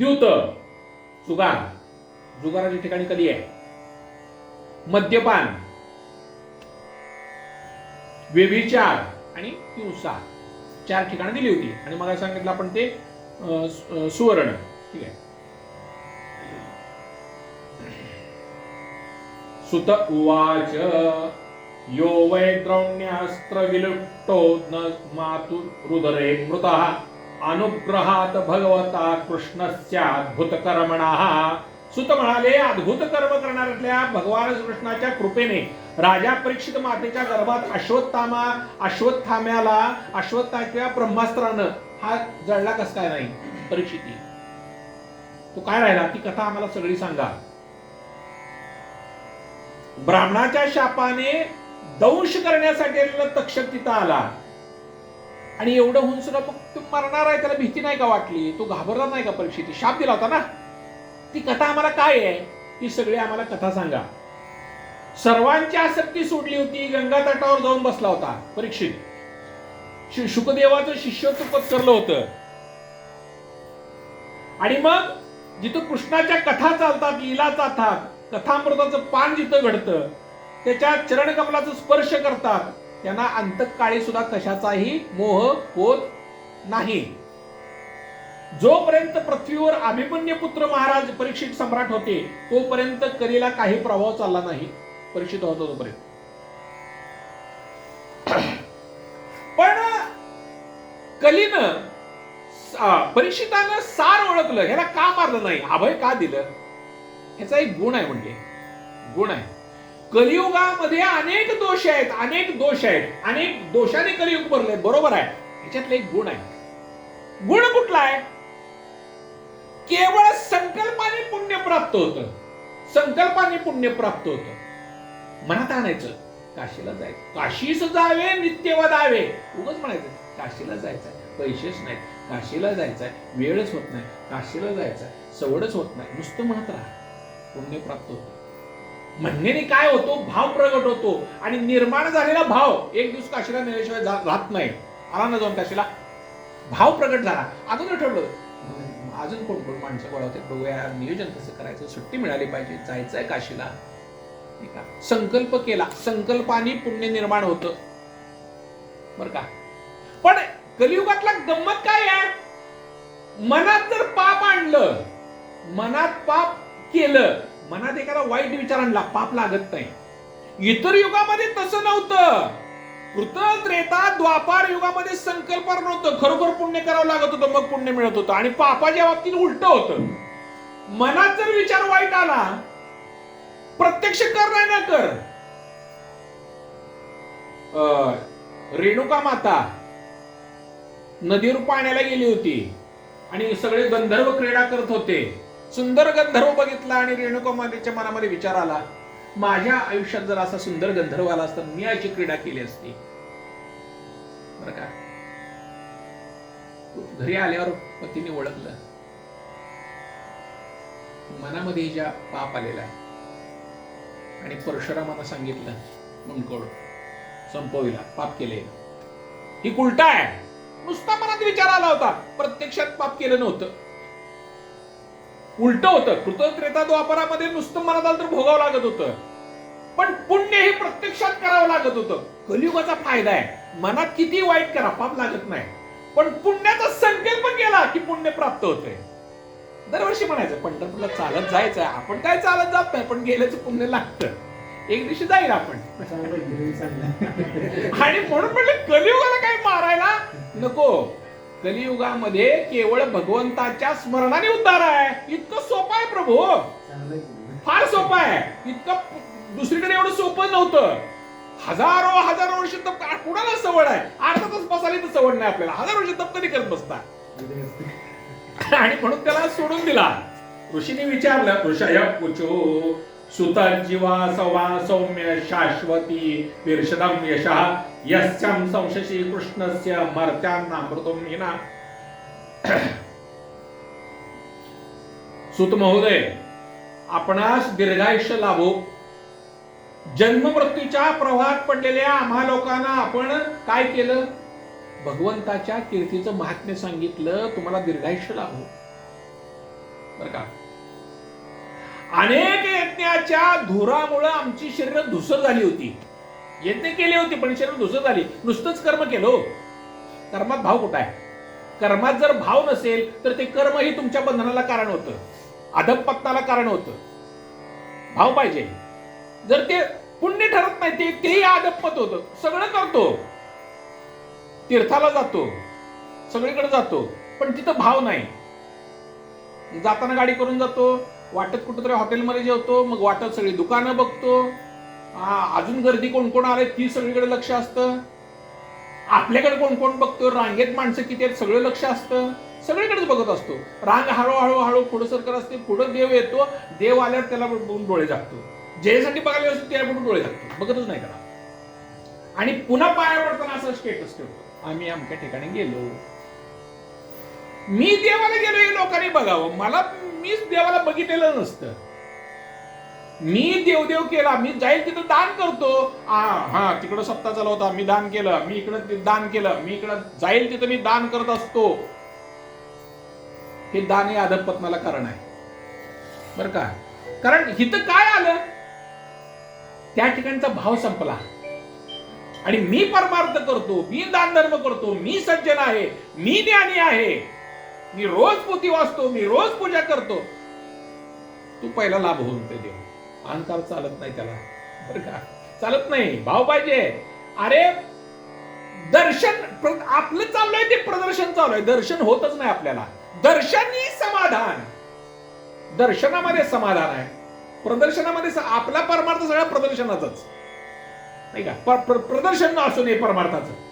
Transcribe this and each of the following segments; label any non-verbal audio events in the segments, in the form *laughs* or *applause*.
द्युत जुगार. जुगाराच्या ठिकाणी कधी आहे? मद्यपान. व्यभिचार आणि हिंसा. चार ठिकाणं दिली होती. आणि मला सांगितलं आपण ते सुवर्ण. ठीक आहे. सुत उवाच यो वै द्रौण्यास्त्र विलुप्तो न मातु रुदरे मृतः। अनुग्रहात भगवता कृष्णस्याद्भुत कर्मणा सुत म्हणाले अद्भुत कर्म करणाऱ्या भगवान कृष्णाच्या कृपेने राजा परीक्षित मातेच्या गर्भात अश्वत्थामा अश्वत्थाम्याला अश्वत्था किंवा ब्रह्मास्त्रानं हा जळला कस काय नाही? परीक्षिती तो काय राहिला? ती कथा आम्हाला सगळी सांगा. ब्राह्मणाच्या शापाने दंश करण्यासाठी आलेला तक्षक तिथं आला. आणि एवढं होऊन सुद्धा मग तो मरणार आहे त्याला भीती नाही का वाटली? तो घाबरला नाही का परीक्षेची शाप दिला होता ना? ती कथा आम्हाला काय आहे? ती सगळी आम्हाला कथा सांगा. सर्वांची आसक्ती सोडली होती गंगा तटावर जाऊन बसला होता परीक्षित. शुकदेवाचं शिष्यत्व पत्करलं होतं. आणि मग जिथं कृष्णाच्या कथा चालतात लीला चालतात कथामृताचं पान जिथं घडतं त्याच्या चरणकमलाचं स्पर्श करतात त्यांना अंतकाळी सुद्धा कशाचाही मोह होत नाही. जोपर्यंत पृथ्वीवर अभिमन्यपुत्र महाराज परीक्षित सम्राट होते तोपर्यंत कलेला काही प्रभाव चालला नाही. परीक्षित होतो तोपर्यंत. पण कलीनं परीक्षितानं सार ओळखलं. ह्याला का मारलं नाही? अभय का दिलं? ह्याचा एक गुण आहे म्हणजे. गुण आहे. कलियुगामध्ये अनेक दोष आहेत अनेक दोष आहेत. अनेक दोषाने कलियुग भरले बरोबर आहे. ह्याच्यातला एक गुण आहे. गुण कुठला आहे? केवळ संकल्पाने पुण्य प्राप्त होत. संकल्पाने पुण्य प्राप्त होत. मनात आणायचं काशीला जायचं. काशीच जावे नित्य वदावे उगच म्हणायचं काशीला जायचंय. पैसेच नाही. काशीला जायचंय. वेळच होत नाही. काशीला जायचंय. सवडच होत नाही. नुसतं म्हणत राहा. पुण्य प्राप्त होतं. म्हणण्याने काय होतो? भाव प्रगट होतो. आणि निर्माण झालेला भाव एक दिवस काशीला नेल्याशिवाय राहत नाही. आला ना जाऊन काशीला? भाव प्रगट झाला. अगोदर ठरलं अजून कोण कोण माणसं गोळा होते बघूया. नियोजन कसं करायचं? सुट्टी मिळाली पाहिजे. जायचंय काशीला. का? संकल्प केला. संकल्पाने पुण्य निर्माण होतं. बर का? पण कलियुगातला गंमत काय आहे? मनात जर पाप आणलं मनात पाप केलं मनात एखादा वाईट विचार आणला पाप लागत नाही. इतर युगामध्ये तसं नव्हतं. कृतत्रेता द्वापार युगामध्ये संकल्प नव्हतं. खरोखर पुण्य करावं लागत होतं मग पुण्य मिळत होतं. आणि पापाच्या बाबतीत उलट होतं. मनात जर विचार वाईट आला प्रत्यक्ष कर नाही ना कर. अं, रेणुका माता नदीवर पाण्याला गेली होती आणि सगळे गंधर्व क्रीडा करत होते. सुंदर गंधर्व बघितला आणि रेणुका मातेच्या मनामध्ये विचार आला माझ्या आयुष्यात जर असा सुंदर गंधर्व आला असता मी याची क्रीडा केली असती. बरं का? घरी आल्यावर पतीने ओळखलं. मनामध्ये ज्या पाप आलेला आहे आणि परशुरामानं सांगितलं मुंडकोड संपविला पाप केले. ही उलटा आहे. नुसता मनात विचार आला होता. प्रत्यक्षात पाप केलं नव्हतं. उलट होतं. कृतज्ञता द्वापरामध्ये नुसतं मनात आलं तर भोगावं लागत होतं. पण पुण्य हे प्रत्यक्षात करावं लागत होतं. कलियुगाचा फायदा आहे. मनात किती वाईट करा पाप लागत नाही. पण पुण्याचा संकल्प केला की पुण्य प्राप्त होतंय. दरवर्षी म्हणायचं पंढरपूरला चालत जायचं आपण काय चालत जात नाही पण गेल्याचं पुण्य लागतं. एक दिवशी जाईल आपण. आणि म्हणून म्हणलं कलियुगाला काय मारायला नको. कलियुगामध्ये केवळ भगवंताच्या स्मरणाने उद्धार आहे. इतकं सोपं आहे प्रभू. फार सोपं आहे. इतकं दुसरीकडे एवढं सोपं नव्हतं. हजारो हजारो वर्ष तप कुणाला सवड आहे? अर्धा तास बसायला तर सवड नाही आपल्याला. हजार वर्ष तप कधी करत बसता? *laughs* आणि म्हणून त्याला सोडून दिला. ऋषीने विचारलं ऋषय पुचो सुतजीवा सवा सौम्य शाश्वती विर्षदम यशः यस्यं संशशी कृष्णस्य मर्त्यांना मृतुम हिना। सुत महोदय आपणास दीर्घायुष्य लाभो. जन्म मृत्यूच्या प्रवाहात पडलेल्या आम्हा लोकांना आपण काय केलं? भगवंताच्या कीर्तीचं महात्म्य सांगितलं तुम्हाला दीर्घायुष्य लाभो. बरं का? अनेक यज्ञाच्या धुरामुळं आमची शरीर धुसर झाली होती. यज्ञ केले होते पण शरीर धुसर झाली. नुसतंच कर्म केलो हो. कर्मात भाव कुठं आहे? कर्मात जर भाव नसेल तर ते कर्म ही तुमच्या बंधनाला कारण होतं. अधपत्ताला कारण होतं. भाव पाहिजे. जर ते पुण्य ठरत नाही ते तेही अधपत होतं. सगळं करतो. तीर्थाला जातो. सगळीकडे जातो. पण तिथं भाव नाही. जाताना गाडी करून जातो. वाटत कुठेतरी हॉटेलमध्ये जेवतो मग वाटत सगळी दुकानं बघतो. अजून गर्दी कोण कोण आले ती सगळीकडे लक्ष असतं. आपल्याकडे कोण कोण बघतो रांगेत माणसं किती आहेत सगळं लक्ष असतं. सगळीकडेच बघत असतो. रांग हळूहळू हळू पुढे सरकार असते पुढे देव येतो देव आल्यावर त्याला बघून डोळे झाकतो. ज्यासाठी बघायला असतो त्याला बघून डोळे झाकतो. बघतच नाही त्याला. आणि पुन्हा पाया पडताना असं स्टेटस ठेवतो. आम्ही अमक्या ठिकाणी गेलो. मी देवाला गेलो हे लोकांनी बघावं. मला मीच देवाला बघितलेलं नसतं. मी देवदेव केला मी जाईल तिथं दान करतो. हा तिकडं सप्ताह चालू होता मी दान केलं मी इकडं दान केलं मी इकडं जाईल तिथं मी दान करत असतो. हे दान हे अधपत्नाला कारण आहे. बर का? कारण इथं काय आलं? त्या ठिकाणचा भाव संपला. आणि मी परमार्थ करतो मी दानधर्म करतो मी सज्जन आहे मी ज्ञानी आहे. मी रोज पोती वाचतो मी रोज पूजा करतो. तू पहिला लाभ होऊन ते देव. अहंकार चालत नाही त्याला. बरं का? चालत नाही. भाव पाहिजे. अरे दर्शन आपलं चाललंय ते प्रदर्शन चालू आहे दर्शन होतच नाही आपल्याला. दर्शनी समाधान. दर्शनामध्ये समाधान आहे. प्रदर्शनामध्ये आपला परमार्थ सगळा प्रदर्शनाचाच नाही का? प्र- प्र- प्रदर्शन असू नये परमार्थाचं.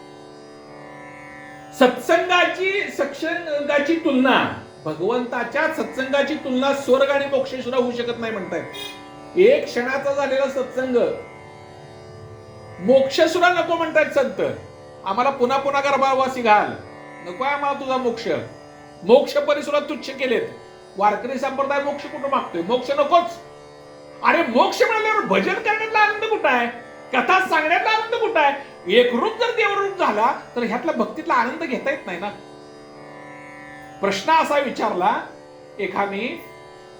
सत्संगाची सत्संगाची तुलना भगवंताच्या सत्संगाची तुलना स्वर्ग आणि मोक्षेश्वर होऊ शकत नाही म्हणतायत. एक क्षणाचा झालेला सत्संग मोक्षसुरा नको म्हणतायत संत. आम्हाला पुन्हा पुन्हा गर्भावासी घाल. नको आहे आम्हाला तुझा मोक्ष. मोक्ष परिसरात तुच्छ केलेत. वारकरी संप्रदाय मोक्ष कुठं मागतोय? मोक्ष नकोच. अरे मोक्ष मिळाल्यावर भजन करण्यातला आनंद कुठं आहे? कथा सांगण्यातला आनंद कुठं आहे? एकरूप जर देवरूप झाला तर ह्यातला भक्तीतला आनंद घेता येत नाही ना. प्रश्न असा विचारला एखादी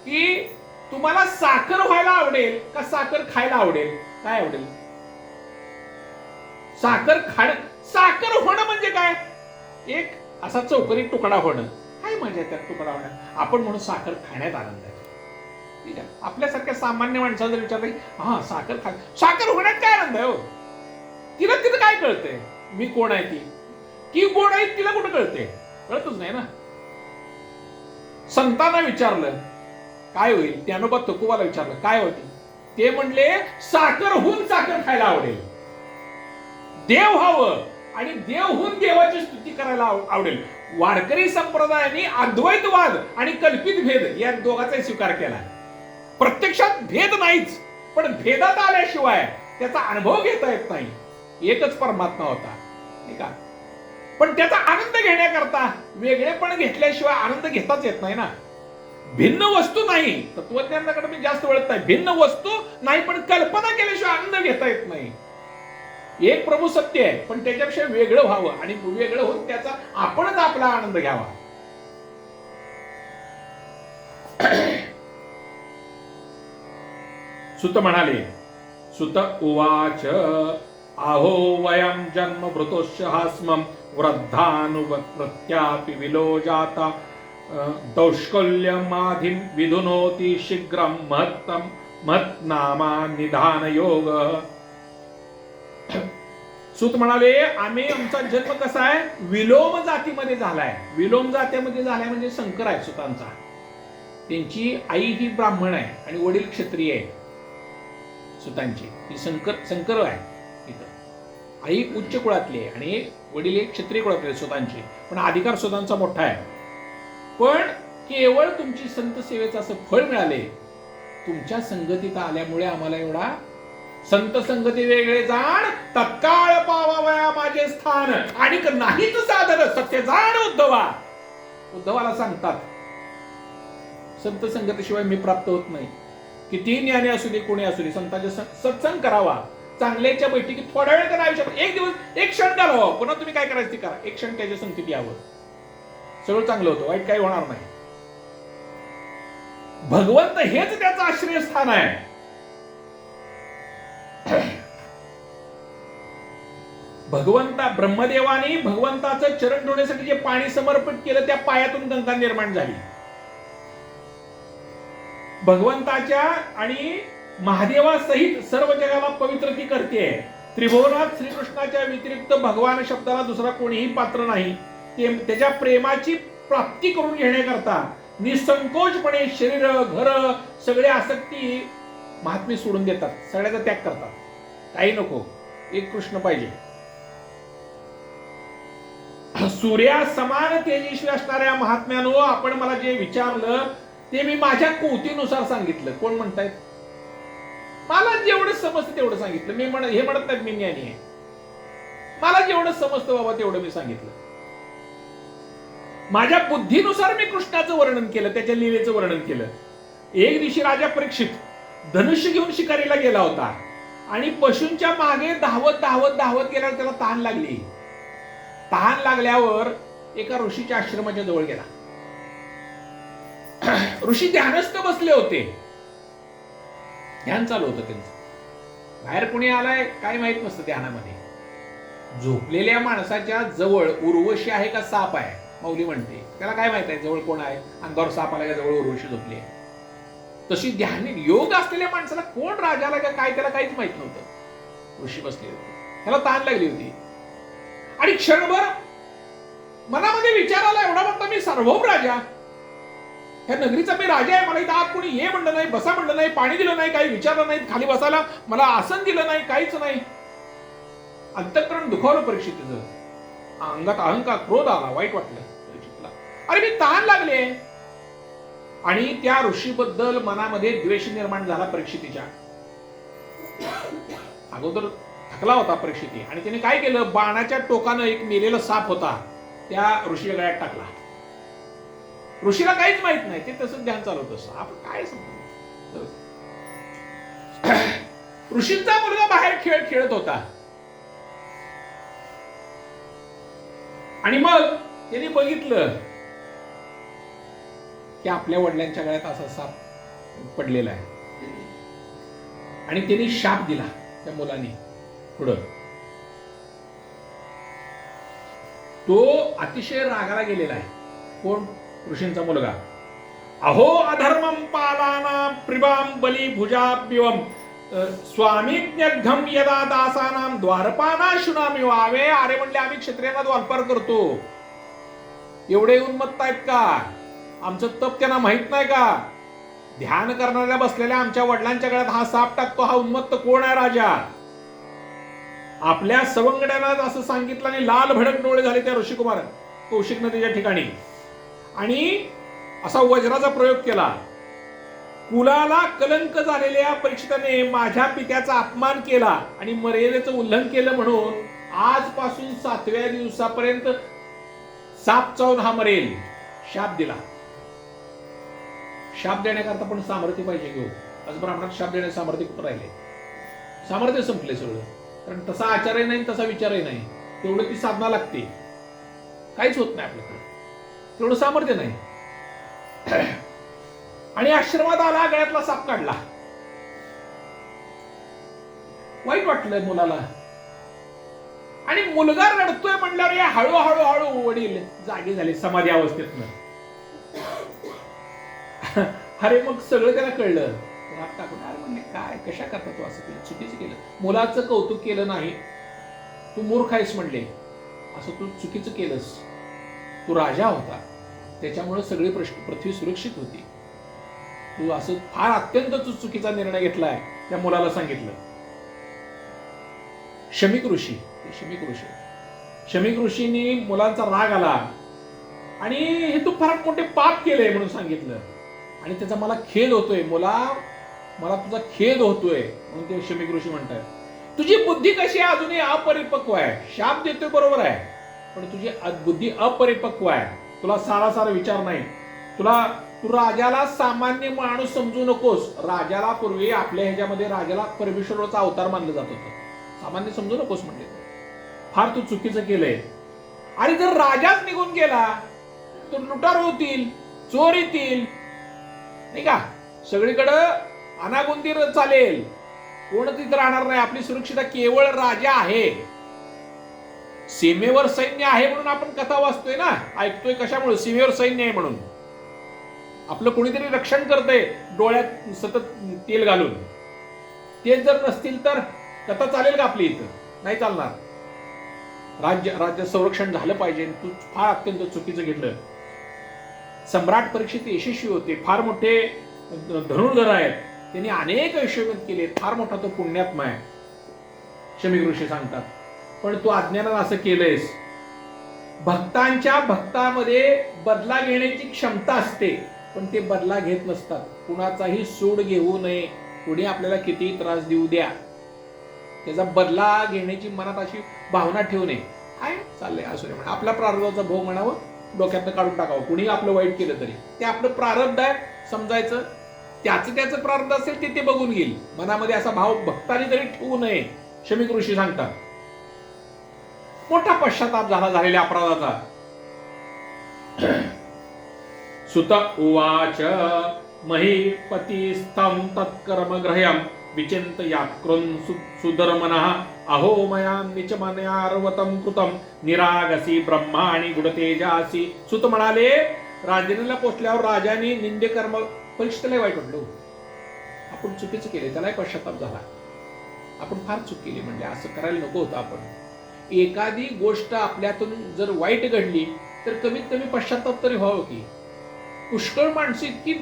की तुम्हाला साखर व्हायला आवडेल का साखर खायला आवडेल? काय आवडेल? साखर खाण साखर होणं म्हणजे काय? एक असा चौकरी तुकडा होणं. काय मजा आहे त्यात तुकडा होणं? आपण म्हणून साखर खाण्यात आनंद आहे. ठीक आहे? आपल्यासारख्या सामान्य माणसाला जर विचारलं की, हा साखर खा साखर होण्यात काय आनंद आहे हो? तिला तिथं काय कळतंय? मी कोण आहे ती? की कोण आहे तिला कुठं कळते कळतच नाही ना. संतांना विचारलं काय होईल? ज्ञानोबा तुकोबाला विचारलं काय होते? ते म्हणले साखर होऊन साखर खायला आवडेल. देव हवं आणि देव होऊन देवाची स्तुती करायला आवडेल. वारकरी संप्रदायाने अद्वैतवाद आणि कल्पित भेद या दोघांचाही स्वीकार केला. प्रत्यक्षात भेद नाहीच पण भेदात आल्याशिवाय त्याचा अनुभव घेता येत नाही. एकच परमात्मा होता. नाही का? पण त्याचा आनंद घेण्याकरता वेगळेपण घेतल्याशिवाय आनंद घेताच येत नाही ना. भिन्न वस्तू नाही. तत्वज्ञानाकडे मी जास्त वळत नाही. भिन्न वस्तू नाही पण कल्पना केल्याशिवाय आनंद घेता येत नाही. एक प्रभू सत्य आहे पण त्याच्यापेक्षा वेगळं व्हावं आणि वेगळं होऊन त्याचा आपणच आपला आनंद घ्यावा. सुत म्हणाले सुत उवाच. आहो वयं जन्म भृतोश्च हास्मम वृद्धानुवत्यापि प्रत्यापि जाता दौष्कल्यमाधिं विधुनोति शीघ्रं महत्तम महत्नामा निधान योग सुत म्हणाले आम्ही आमचा जन्म कसा आहे? विलोम जातीमध्ये झालाय. विलोम जातीमध्ये झालाय म्हणजे शंकर आहे सुतांचा. त्यांची आई ही ब्राह्मण आहे आणि वडील क्षत्रिय आहे सुतांची. ही शंकर शंकर आहे. आई उच्च कुळातली आहे आणि वडील एक क्षत्रिय कुळातले स्वतःचे. पण अधिकार स्वतःचा मोठा आहे. पण केवळ तुमची संत सेवेचं असं फळ मिळाले तुमच्या संगतीत आल्यामुळे आम्हाला एवढा संत संगती वेगळे जाण तत्काळ पावावया माझे स्थान. आणि नाहीच साधन सत्य जाण उद्धवा. उद्धवाला सांगतात संत संगतीशिवाय मी प्राप्त होत नाही. किती ज्ञानी असू दे कोणी असू दे संतांचे सं- सत्संग करावा. चांगल्याच्या बैठकीत थोड्या वेळ करा आयुष्यात एक दिवस एक क्षण घालवा पुन्हा तुम्ही काय करायचं ते करा. एक क्षण त्याच्या संगतीत यावं. सगळं चांगलं होतं. वाईट काही होणार नाही. भगवंत हेच त्याचं आश्रयस्थान आहे. *clears throat* भगवंता ब्रह्मदेवाने भगवंताचं चरण धुण्यासाठी जे पाणी समर्पित केलं त्या पायातून गंगा निर्माण झाली. भगवंताच्या आणि महादेवासहित सर्व जगाला पवित्र ती करते. त्रिभुवनात श्रीकृष्णाच्या व्यतिरिक्त भगवान शब्दाला दुसरा कोणीही पात्र नाही. ते त्याच्या प्रेमाची प्राप्ती करून घेण्याकरता निसंकोचपणे शरीर घर सगळे आसक्ती महात्मे सोडून देतात. सगळ्याचा त्याग करतात. काही नको. एक कृष्ण पाहिजे. सूर्या समान तेजस्वी असणाऱ्या महात्म्यानो आपण मला जे विचारलं ते मी माझ्या कोतीनुसार सांगितलं. कोण म्हणतायत? मला जेवढं समजतं तेवढं सांगितलं. मी म्हण हे म्हणत नाही मी ज्ञानी आहे. मला जेवढं समजतं बाबा तेवढं मी सांगितलं. माझ्या बुद्धीनुसार मी कृष्णाचं वर्णन केलं त्याच्या लिलेचं वर्णन केलं. एक दिवशी राजा परीक्षित धनुष्य घेऊन शिकारीला गेला होता. आणि पशूंच्या मागे धावत धावत धावत गेल्यावर त्याला तहान लागली. तहान लागल्यावर एका ऋषीच्या आश्रमाच्या जवळ गेला. *clears throat* ऋषी ध्यानस्थ बसले होते. ध्यान चालू होतं त्यांचं. बाहेर कुणी आलाय काय माहीत नसतं ध्यानामध्ये. झोपलेल्या माणसाच्या जवळ उर्वशी आहे का साप आहे? मौली म्हणते. त्याला काय माहीत आहे जवळ कोण आहे? अंगावर साप आला का जवळ उर्वशी झोपली आहे? तशी ध्यान योग असलेल्या माणसाला कोण राजाला का काय त्याला काहीच माहीत नव्हतं. ऋषी बसले होते. त्याला ताण लागली होती. आणि क्षणभर मनामध्ये विचार आला एवढा मोठा मी सार्वभौम राजा. ह्या नगरीचा मी राजा आहे. मला इथं आत कोणी ये म्हणलं नाही बसा म्हणलं नाही पाणी दिलं नाही काही विचारलं नाही खाली बसायला मला आसन दिलं नाही काहीच नाही. अंतकरण दुखावलं परीक्षितचं अंगात अहंकार क्रोध आला वाईट वाटलं परीक्षितला. अरे मी तहान लागले. आणि त्या ऋषीबद्दल मनामध्ये द्वेष निर्माण झाला परीक्षितीच्या. अगोदर थकला होता परीक्षिती. आणि त्याने काय केलं? बाणाच्या टोकानं एक मेलेला साप होता. त्या ऋषी गळ्यात टाकला. ऋषीला काहीच माहीत नाही ते तसंच ध्यान चालवत साप काय समजलं ऋषींचा मुलगा बाहेर खेळ खेळत होता. आणि मग त्यांनी बघितलं की आपल्या वडिलांच्या गळ्यात असा साप पडलेला आहे. आणि त्यांनी शाप दिला त्या मुलाने पुढं. तो अतिशय रागाला गेलेला आहे. कोण? ऋषींचा मुलगा. अहो अधर्मम पालाना प्रिबाम बली भुजाभ्युम स्वामीज्ञघम यदा दासानाम द्वारपाना शुनामी वावे अरे म्हणले आम्ही क्षत्रियांना द्वारपार करतो. एवढे उन्मत्त आहेत का? आमचं तप त्यांना माहीत नाही का? ध्यान करणाऱ्या बसलेल्या आमच्या वडिलांच्या गळ्यात हा साप टाकतो हा उन्मत्त कोण आहे राजा? आपल्या सवंगड्यांना असं सांगितलं आणि लाल भडक डोळे झाले त्या ऋषिकुमार कौशिक नदीच्या ठिकाणी. आणि असा वज्राचा प्रयोग केला. कुलाला कलंक झालेल्या परीक्षिताने माझ्या पित्याचा अपमान केला आणि मर्यादेचं उल्लंघन केलं म्हणून आजपासून सातव्या दिवसापर्यंत साप चावून हा मरेल. शाप दिला. शाप देण्याकरता पण सामर्थ्य पाहिजे घेऊ हो. आज ब्राह्मणात शाप देण्याचे सामर्थ्य कुठं राहिले? सामर्थ्य संपले सगळं. कारण तसा आचारही नाही तसा विचारही नाही. तेवढं ती साधना लागते. काहीच होत नाही आपल्याकडे. तेवढं सामर्थ्य नाही. आणि आश्रमात आला गळ्यातला साप काढला. वाईट वाटलंय मुलाला. आणि मुलगा रडतोय म्हणल्यावर या हळूहळू हळू वडील जागे झाले समाधी अवस्थेतनं. अरे मग सगळं त्याला कळलं. राग टाकून अरे म्हणले काय कशा करता तू असं केलं? चुकीचं केलं. मुलाचं कौतुक केलं नाही. तू मूर्ख आहेस म्हणले. असं तू चुकीचं केलंस. तू राजा होता. त्याच्यामुळे सगळी पृथ्वी सुरक्षित होती. तू असं फार अत्यंत चुकीचा निर्णय घेतलाय त्या मुलाला सांगितलं. शमिक ऋषी शमिक ऋषी. शमिक ऋषींनी मुलांचा राग आला आणि हे तू फार मोठे पाप केले म्हणून सांगितलं. आणि त्याचा मला खेद होतोय मुला मला तुझा खेद होतोय म्हणून ते शमिक ऋषी म्हणतात. तुझी बुद्धी कशी आहे? अजूनही अपरिपक्व आहे. शाप देतोय बरोबर आहे. पण तुझी अ- बुद्धी अपरिपक्व आहे. तुला सारा सारा विचार नाही. तुला तू राजाला सामान्य माणूस समजू नकोस. राजाला पूर्वी आपल्या ह्याच्यामध्ये राजाला परमेश्वराचा अवतार मानलं जात होतं. सामान्य समजू नकोस म्हणले फार तू चुकीचं केलंय. आणि जर राजाच निघून गेला तर लुटार होतील चोर येतील. नाही का? सगळीकडं अनागोंदीर चालेल. कोण तिथं राहणार नाही. आपली सुरक्षितता केवळ राजा आहे. सीमेवर सैन्य आहे म्हणून आपण कथा वाचतोय ना? ऐकतोय कशामुळे? सीमेवर सैन्य आहे म्हणून. आपलं कोणीतरी रक्षण करतंय डोळ्यात सतत तेल घालून. ते जर नसतील तर कथा चालेल का आपली इथं? नाही चालणार. राज्य राज्य संरक्षण झालं पाहिजे. तू फार अत्यंत चुकीचं घेतलं. सम्राट परीक्षित यशस्वी होते. फार मोठे धनुर्धर आहेत. त्यांनी अनेक यशोगत केले. फार मोठा तो पुण्यात्मा आहे. शमी ऋषी सांगतात. पण तू अज्ञानानं असं केलंयस. भक्तांच्या भक्तामध्ये बदला घेण्याची क्षमता असते पण ते बदला घेत नसतात. कुणाचाही सूड घेऊ नये. कुणी आपल्याला किती त्रास देऊ द्या. त्याचा बदला घेण्याची मनात अशी भावना ठेवू नये. काय चाललंय असू नये म्हणा. आपला प्रारब्धाचा भोग म्हणावं डोक्यातनं काढून टाकावं. कुणी आपलं वाईट केलं तरी. ते आपलं प्रारब्ध आहे समजायचं. त्याचं त्याचं प्रारब्ध असेल ते ते बघून घेईल. मनामध्ये असा भाव भक्ताने तरी ठेवू नये. शमी ऋषी सांगतात मोठा पश्चाताप झाला झालेल्या अपराधाचा. सुत उवाच महीपतीस्थं तत्कर्मग्रह्यं विचिन्तयाकृन् सु सुधर्मणः अहो मया निचमन्यार्वतं कृतं निरागसी ब्रह्माणी गुडतेजासी। सुत म्हणाले राजधानीला पोचल्यावर राजाने निंदे कर्म परीक्षेला वाईट म्हटलं आपण चुकीचं केले त्यालाही पश्चाताप झाला. आपण फार चूक केली म्हणजे असं करायला नको होतं आपण. एखादी गोष्ट आपल्यातून जर वाईट घडली तर कमीत कमी पश्चाताप तरी व्हावं की. पुष्कळ माणसं इतकी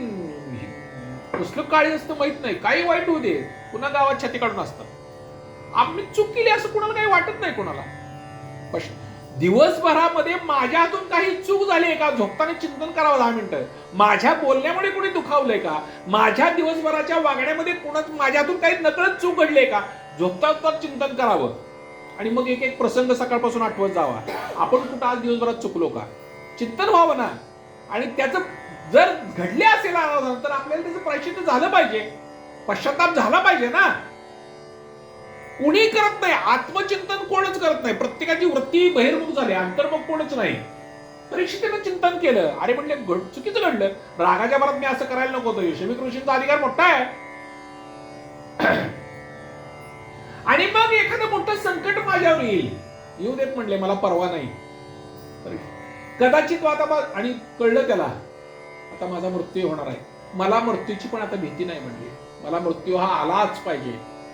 कसलं काळी असतं माहीत नाही. काही वाईट होऊ दे. पुन्हा गावात छाती काढून असतात. आम्ही चूक केली असं कुणाला काही वाटत नाही कोणाला. दिवसभरामध्ये माझ्या हातून काही चूक झाली आहे का? झोपताना चिंतन करावं दहा मिनिटं. माझ्या बोलण्यामुळे कुणी दुखावलंय का? माझ्या दिवसभराच्या वागण्यामध्ये कुणाच माझ्यातून काही नकळत चूक घडली का? झोपता चिंतन करावं. आणि मग एक एक प्रसंग सकाळपासून आठवत जावा. आपण कुठं आज दिवसभरात चुकलो का? चिंतन व्हावं ना. आणि त्याचं जर घडले असेल तर आपल्याला त्याचं प्रायश्चित झालं पाहिजे. पश्चाताप झाला पाहिजे ना. कुणी करत नाही. आत्मचिंतन कोणच करत नाही. प्रत्येकाची वृत्ती बहिर्मुख झाली. अंतर्मुख कोणच नाही. परीक्षितेनं चिंतन केलं. अरे म्हणले घड- चुकीचं घडलं. रागाच्या भरात मी असं करायला नको होतं. शमी ऋषींचा अधिकार मोठा आहे. आणि मग एखादं मोठं संकट माझ्यावर येईल. येऊ देत म्हणले मला परवा नाही. कदाचित आता आणि कळलं त्याला आता माझा मृत्यू होणार आहे. मला मृत्यूची पण आता भीती नाही म्हणली. मला मृत्यू हा आलाच पाहिजे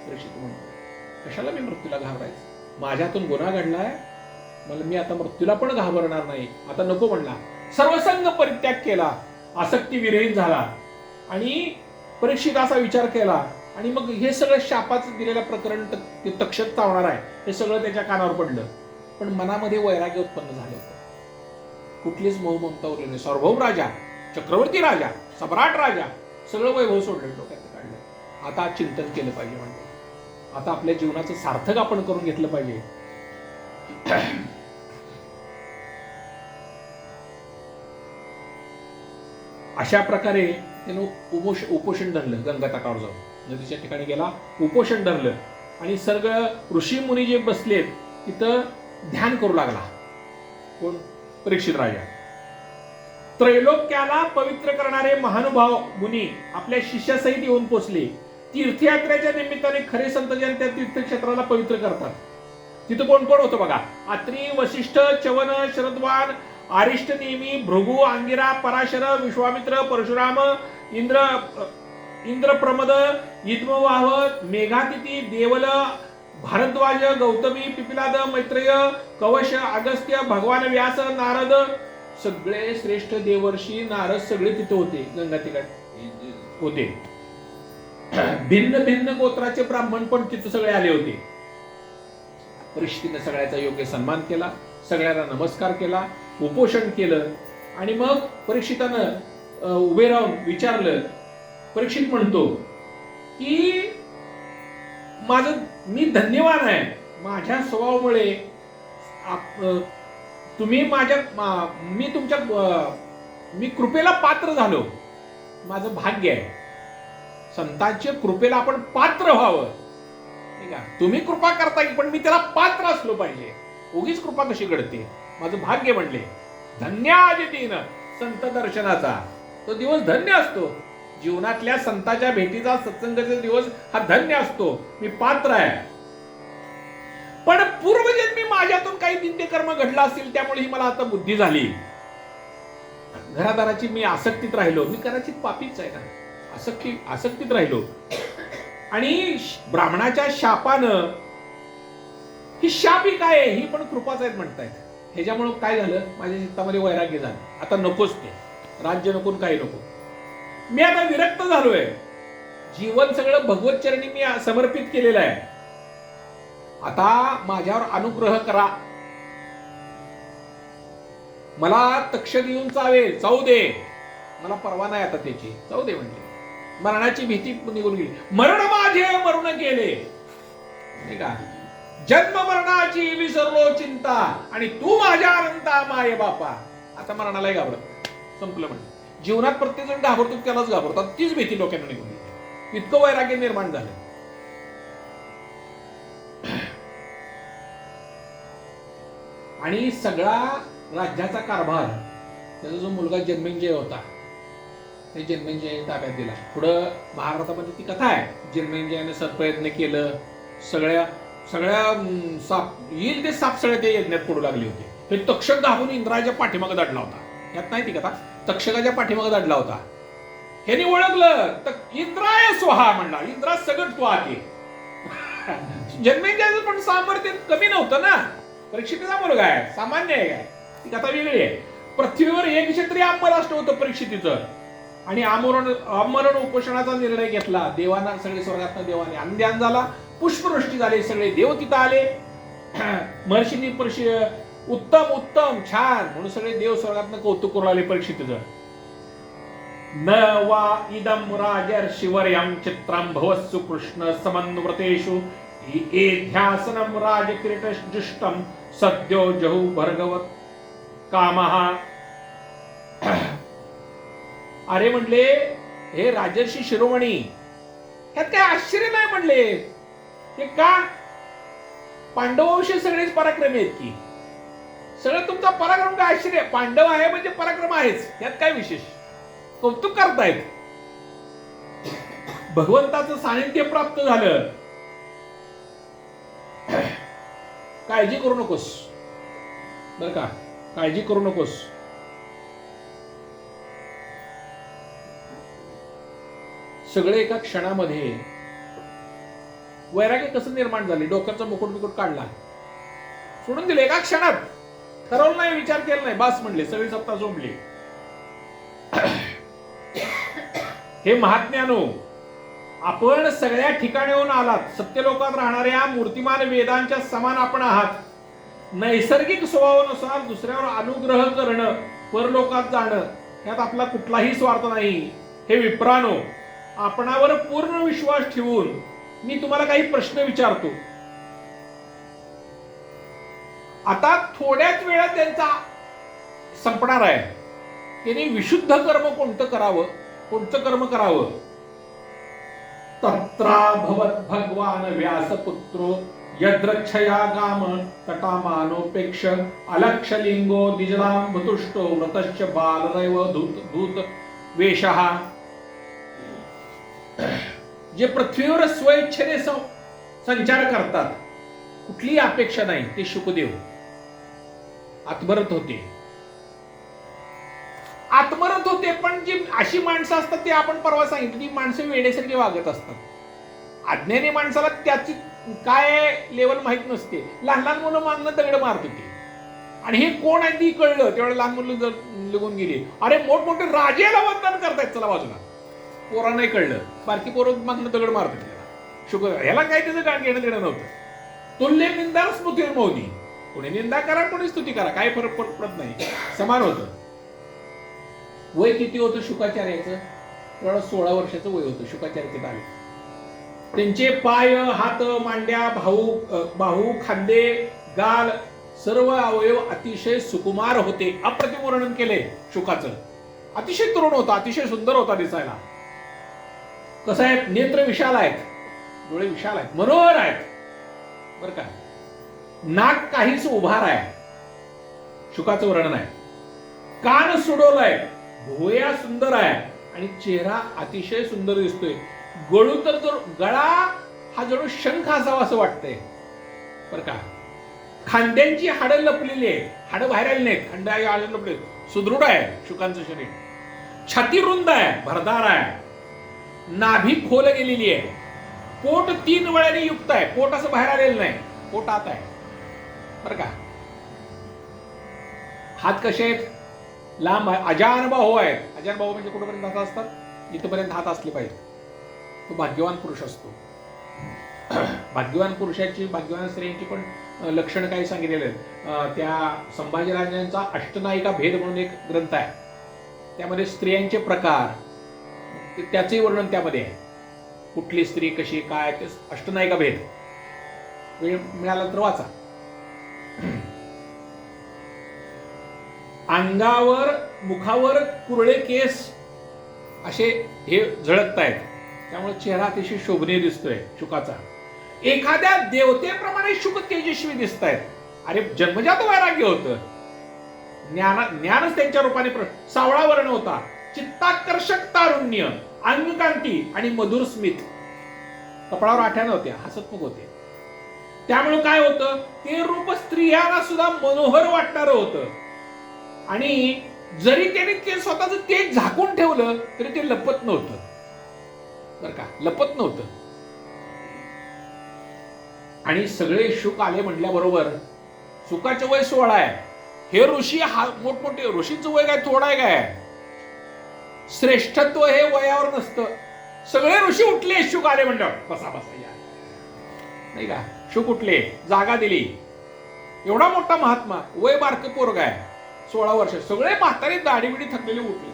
परीक्षित म्हणतो कशाला मी मृत्यूला घाबरायचं? माझ्यातून गुन्हा घडलाय मला मी आता मृत्यूला पण घाबरणार नाही. आता नको म्हणला. सर्वसंग परित्याग केला आसक्ती विरहीन झाला. आणि परीक्षित असा विचार केला आणि मग हे सगळं शापाचं दिलेलं प्रकरण ते तक्षक चावणार आहे. हे सगळं त्याच्या कानावर पडलं. पण मनामध्ये वैराग्य उत्पन्न झालं होतं. कुठलीच मोह उरली नाही. सार्वभौम राजा चक्रवर्ती राजा सम्राट राजा सगळं वैभव सोडलं डोक्यात काढलं. आता चिंतन केलं पाहिजे म्हणजे आता आपल्या जीवनाचं सार्थक आपण करून घेतलं पाहिजे. अशा प्रकारे त्यानं उपोष उपोषण धरलं गंगा तटावर जाऊन. नदीच्या ठिकाणी गेला उपोषण धरलं. आणि सगळं ऋषी मुनी जे बसलेत तिथं ध्यान करू लागला. कोण? परीक्षित राजा. त्रैलोक्याला पवित्र करणारे महानुभाव मुनी आपल्या शिष्यासहित येऊन पोचले. तीर्थयात्रेच्या निमित्ताने खरे संतजन त्या तीर्थक्षेत्राला पवित्र करतात. तिथं कोण कोण होतं बघा? अत्री वशिष्ठ चवन शरद्वान आरिष्ट नेमी भृगु अंगिरा पराशर विश्वामित्र परशुराम इंद्र इंद्रप्रमद इद्मवाह मेघातिथी देवल भारद्वाज गौतमी पिपिलाद मैत्रेय कवश अगस्त्य भगवान व्यास नारद सगळे श्रेष्ठ देवर्षी नारद सगळे तिथे होते गंगा तिकडे होते. भिन्न भिन्न गोत्राचे ब्राह्मण पण तिथे सगळे आले होते. परिस्थितीने सगळ्याचा योग्य सन्मान केला सगळ्यांना नमस्कार केला उपोषण केलं आणि मग परीक्षितानं उभे राहून विचारलं परीक्षित म्हणतो की माझं मी धन्यवान आहे. माझ्या स्वभावामुळे आप- तुम्ही माझ्या मा- मी तुमच्या मी कृपेला पात्र झालो. माझं भाग्य आहे. संतांच्या कृपेला आपण पात्र व्हावं. ठीक आहे? तुम्ही कृपा करता पण मी त्याला पात्र असलो पाहिजे. उगीच कृपा कशी घडते? माझं भाग्य म्हणले धन्य दिन संत दर्शनाचा. तो दिवस धन्य असतो. जीवनातल्या संताच्या भेटीचा सत्संगाचा दिवस हा धन्य असतो. मी पात्र आहे. पण पूर्वजन्मी माझ्यातून काही नित्य कर्म घडला असेल त्यामुळे ही मला आता बुद्धी झाली. घरादाराची मी आसक्तीत राहिलो. मी कदाचित पापीच आहे ना आसक्ती आसक्तीत राहिलो. आणि ब्राह्मणाच्या शापानं ही शाप ही काय आहे? ही पण कृपाच आहेत म्हणतायत. ह्याच्यामुळं काय झालं? माझ्या चित्तामध्ये वैराग्य झालं. आता नकोच ते. राज्य नको काही नको. मी आता विरक्त झालोय. जीवन सगळं भगवत चरणी मी समर्पित केलेलं आहे. आता माझ्यावर अनुग्रह करा. मला तक्ष देऊन चावेल चावू दे. मला परवा नाही आता त्याची. चावू दे म्हणले मरणाची भीती निघून गेली. मरण माझे मरण गेले का? जन्म मरणाची विसरलो चिंता. आणि तू माझ्या अनंता माये बापा. आता मरणालाही घाबरत संपलं म्हणजे जीवनात प्रत्येकजण घाबरतो त्यालाच घाबरतात. तीच भीती डोक्यानं निघून इतकं वैराग्य निर्माण झालं. आणि सगळा राज्याचा कारभार त्याचा जो मुलगा जन्मेंजय होता ते जन्मेंजय ताब्यात दिला. पुढं महाभारतामध्ये ती कथा आहे. जन्मेंजयाने सत्प्रयत्न केलं. सगळ्या सगळ्या साप येईल ते सापसळे ते यज्ञात पडू लागले होते. हे तक्षक घाबून इंद्राच्या पाठीमागे दडला होता. यात नाही ती कथा. तक्षकाच्या पाठीमागे दडला होता. ह्यानी ओळखलं. तर इंद्राय स्वहा म्हणला. इंद्रा सगळं तू आते जन्मेंद्याचं पण सामर्थ्य कमी नव्हतं ना. परीक्षितीचा मुलगा आहे. सामान्य आहे. काय ती कथा वेगळी आहे. पृथ्वीवर एक क्षेत्रीय अंमराष्ट्र होतं परीक्षितीचं. आणि आमरण आमरण उपोषणाचा निर्णय घेतला. देवांना सगळे स्वर्गात देवाने अंध्यान झाला. पुष्पवृष्टी झाली. सगळे देव तिथं आले. *clears throat* महर्षींनी परिषी उत्तम उत्तम छान. म्हणून सगळे देव स्वर्गात कौतुक करू लागले परीक्षित न वा इदम राजर्षिवर्यं चित्रम भवत्सु कृष्ण समन्वृतेषु. एध्यासनं दृष्टम सद्यो जहु भर्गवत कामः. अरे म्हणले हे राजर्षी शिरोमणी ह्यात काय आश्चर्य नाही म्हणले? हे का? पांडववंशी सगळेच पराक्रमी आहेत की? सगळं तुमचा पराक्रम काय आश्चर्य? पांडव आहे म्हणजे पराक्रम आहेच. यात काय विशेष? कौतुक करतायत. भगवंताचं सानिध्य प्राप्त झालं. काळजी करू नकोस. बर का? काळजी करू नकोस. सगळे एका क्षणामध्ये वैराग्य कसं निर्माण झाले? डोक्याचा मुकुट बिकुट काढला. सोडून दिले एका क्षणात. ठरवलं नाही विचार केला नाही. बास म्हणले सगळी सत्ता झोंबली हे महात्म्यानो आपण सगळ्या ठिकाणीहून आलात. सत्यलोकात राहणाऱ्या मूर्तिमान वेदांच्या समान आपण आहात. नैसर्गिक स्वभावानुसार दुसऱ्यावर अनुग्रह करणं परलोकात जाणं यात आपला कुठलाही स्वार्थ नाही. हे विप्रानो आपणावर पूर्ण विश्वास ठेवून मी तुम्हाला काही प्रश्न विचारतो. आता थोड्याच वेळात त्यांचा संपणार आहे. त्यांनी विशुद्ध कर्म कोणतं करावं? कोणतं कर्म करावं? तत्रा भवत भगवान व्यासपुत्रो यद्रक्षया गाम तटामानोपेक्ष अलक्षलिंगो द्विजलाम भतुष्टो व्रतश्च बालदैव धूत धूत वेशहा जे पृथ्वीवर स्वइच्छेने सं- संचार करतात कुठलीही अपेक्षा नाही ते शुकदेव. आत्मरत होते. आत्मरत होते पण जी अशी माणसं असतात ते आपण परवा सांगितलं माणसं वेडेसारखी वागत असतात. अज्ञानी माणसाला त्याची काय लेवल माहीत नसते. लहान लहान मुलं मागणं दगड मारत होती. आणि हे कोण आहे ती कळलं त्यावेळेला लहान मुलं जर निघून गेली. अरे मोठमोठे राजेला वंदन करतायत चला बाजूला. पोरांनाही कळलं. बारकी पोरं मागणं दगड मारत होती त्याला. शुक्र ह्याला काय त्याचं गाण घेणं देणं नव्हतं. तुल्य निंदा स्मृती मोदी. कोणी निंदा करा कोणी स्तुती करा. काय फरक पडत नाही. समान होतं. वय किती होतं शुकाचार्याचं? सोळा वर्षाचं वय होतं शुकाचार्याचे आले त्यांचे पाय हात मांड्या भाऊ बाहू खांदे गाल सर्व अवयव अतिशय सुकुमार होते. अप्रतिम वर्णन केले शुकाचं. अतिशय तरुण होता अतिशय सुंदर होता दिसायला. कसं आहे? नेत्र विशाल आहेत. डोळे विशाल आहेत. मनोहर आहेत. बर का? नाक काहीच उभार आहे शुकाचं वर्णन आहे. कान सुडवलाय भुवया सुंदर आहे. आणि चेहरा अतिशय सुंदर दिसतोय. गळू तर जो गळा हा जणू शंख असावा असं वाटतंय. बर का? खांद्यांची हाडं लपलेली आहे हाडं बाहेर आली नाहीत. खांद्या हाडं लपले सुदृढ आहे शुकांचं शरीर. छाती रुंद आहे. भरदार आहे. नाभी खोल गेलेली आहे. पोट तीन वेळाने युक्त आहे. पोट असं बाहेर आलेलं नाही. पोट आत आहे. बरं का? हात कसे आहेत? लांब आहे. अजान भाऊ हो आहेत. अजान भाऊ हो म्हणजे कुठपर्यंत हात असतात? इथपर्यंत हात असले पाहिजे तो भाग्यवान पुरुष असतो. *clears throat* भाग्यवान पुरुषाची भाग्यवान स्त्रियांची पण लक्षण लक्षणं काही सांगितलेले आहेत. त्या संभाजीराजांचा अष्टनायिका भेद म्हणून एक ग्रंथ आहे. त्यामध्ये स्त्रियांचे प्रकार त्याचे त्याचंही वर्णन त्यामध्ये आहे. कुठली स्त्री कशी काय ते अष्टनायिका भेद. वेळ मिळाला तर वाचा. अंगावर मुखावर कुरळे केस असे हे झळकत आहेत त्यामुळे चेहरा अतिशय शोभनीय दिसतोय शुकाचा. एखाद्या देवतेप्रमाणे शुक तेजस्वी दिसत आहेत अरे जन्मजात वैराग्य होतं. ज्ञान ज्ञानच त्यांच्या रूपाने सावळा वर्ण होता. चित्ताकर्षक तारुण्य अंगकांती आणि मधुर स्मित. कपडावर आठ्या नव्हत्या हसतमुख होते. त्यामुळे काय होतं? ते रूप स्त्रियांना सुद्धा मनोहर वाटणार होतं. आणि जरी त्याने ते स्वतःच तेज झाकून ठेवलं तरी ते लपत नव्हतं. बर का? लपत नव्हतं. आणि सगळे शुक आले म्हटल्याबरोबर सुखाचं वय सोळा आहे. हे ऋषी हा मोठमोठे ऋषीचं वय काय थोडं आहे काय? श्रेष्ठत्व हे वयावर नसतं. सगळे ऋषी उठले शुक आले म्हणल्यावर बसा बसा या. नाही का? शुक जागा दिली. एवढा मोठा महात्मा वय बारक पोरग आहे. सोळा वर्ष सगळे म्हातारे दाढीबिडी थकलेले उठले.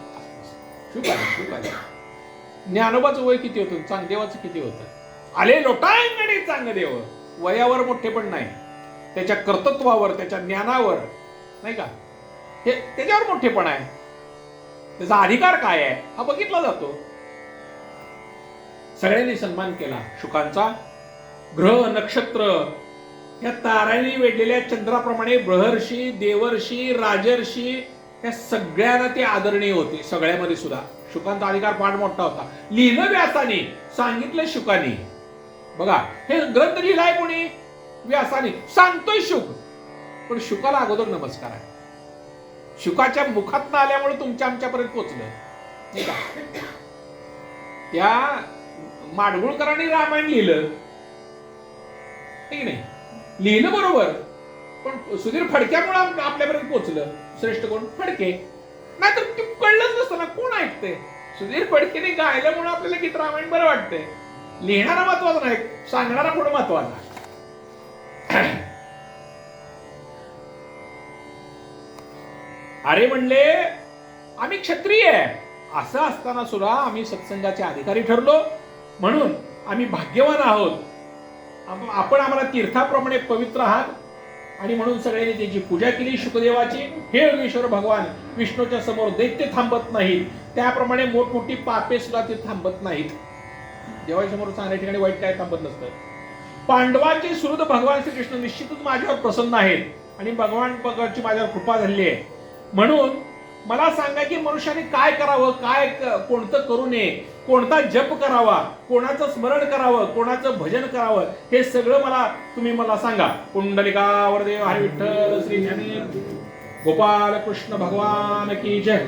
शुक आले शुक आले ज्ञानोबाचं वय किती होतं? चांगदेवाचं किती होतं? आले लोटांगणे चांगदेव. वयावर मोठे पण नाही. त्याच्या कर्तृत्वावर त्याच्या ज्ञानावर नाही का? हे त्याच्यावर मोठेपण आहे. त्याचा अधिकार काय आहे? हा बघितला जातो. सगळ्यांनी सन्मान केला. शुकांचा ग्रह नक्षत्र या तारांनी वेढलेल्या चंद्राप्रमाणे ब्रहर्षी देवर्षी राजर्षी या सगळ्यांना ते आदरणीय होते सगळ्यामध्ये सुद्धा. शुकांचा अधिकार पाठ मोठा होता. लिहिलं व्यासाने सांगितलं शुकाने. बघा हे ग्रंथ लिहिलाय कोणी? व्यासाने. सांगतोय शुक. पण शुकाला अगोदर नमस्कार आहे. शुकाच्या मुखात आल्यामुळे तुमच्या आमच्यापर्यंत पोचलं. नाही का? त्या माडगुळकरांनी रामायण लिहिलं. की नाही. लिहिलं बरोबर पण सुधीर फडक्यामुळे आपल्यापर्यंत पोहोचलं श्रेष्ठ कोण? फडके. नाहीतर ते कळलंच नसतं ना कोण ऐकते सुधीर फडकेने गायल्यामुळे आपल्याला गीत रामायण बरं वाटतंय. लिहिणारा महत्त्वाचा नाही सांगणारा पुढे महत्त्वाचा अरे म्हणले आम्ही क्षत्रिय आहे. असं असताना सुद्धा आम्ही सत्संगाचे अधिकारी ठरलो. म्हणून आम्ही भाग्यवान आहोत. आपण आम्हाला तीर्थाप्रमाणे पवित्र आहात. आणि म्हणून सगळ्यांनी त्याची पूजा केली शुकदेवाची. हे योगेश्वर भगवान विष्णूच्या समोर दैत्य थांबत नाहीत. त्याप्रमाणे मोठमोठी पापे सुद्धा ते थांबत नाहीत. देवाच्या समोर चांगल्या ठिकाणी वाईट काय थांबत नसतं. पांडवांचे सुहृद भगवान श्रीकृष्ण निश्चितच माझ्यावर प्रसन्न आहेत. आणि भगवान भगवानची माझ्यावर कृपा झाली आहे. म्हणून मला सांगा की मनुष्याने काय करावं? काय कोणतं करू नये? कोणता जप करावा? कोणाचं स्मरण करावं? कोणाचं भजन करावं? हे सगळं मला तुम्ही मला सांगा. कुंडलिका वरदेव हरी विठ्ठल श्री ज्ञानी गोपाल कृष्ण भगवान की जय.